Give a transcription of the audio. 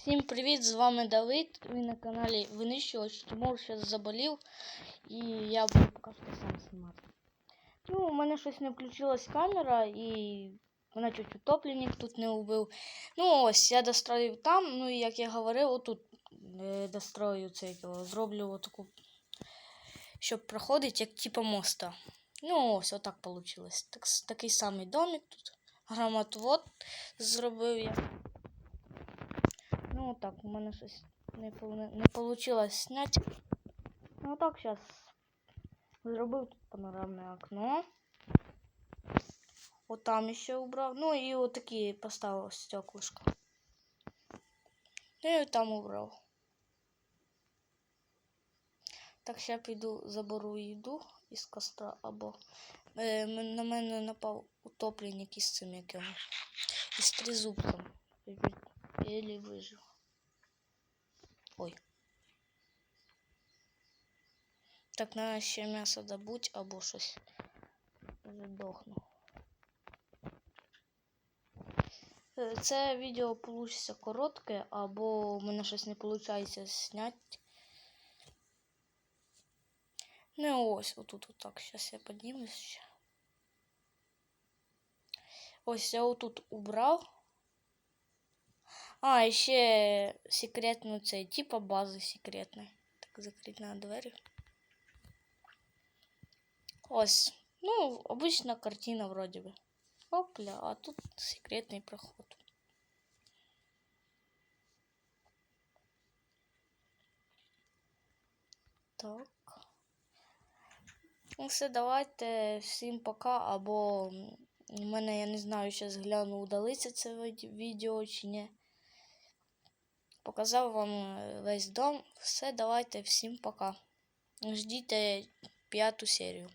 Всім привіт! З вами Давид. Ви на каналі Винищувач. Тимур зараз заболів і я буду поки що сам знімати. Ну, у мене щось не включилась камера і мене чуть утопленник тут не убив. Ну ось, я достроїв там, ну і як я говорив, отут е, дострою цей, о, зроблю отаку, щоб проходить як типа моста. Ну ось, отак вийшло. Так, такий самий домик тут. Грамотвод зробив я. Ну так, у мене щось не, не вийшло зняти. Ну так, зараз зробив тут панорамне окно. От там ще убрав. Ну і отакі поставив стеклышко. Ну і там убрав. Так, ще піду заберу їду із костра або е, на мене напав утопленник із цим яким. Із тризубцем. Еле вижив. Ой. Так, треба ще м'ясо добуть або щось. Вже дохну. Е, Це відео вийде коротке, або в мене щось не виходить зняти. Ну ось, отут отак. Зараз я піднімусь ще. Ось я отут убрав. А, і ще секретну цей, типа бази секретної. Так, закрити на двері. Ось. Ну, обычна картина вроде бы. Опля, а тут секретний проход. Так. Ну все, давайте всім пока. Або у мене, я не знаю, зараз гляну, удалиться це від- відео чи ні. Показав вам е, весь дом. Все, давайте всім пока. Ждіть п'яту серію.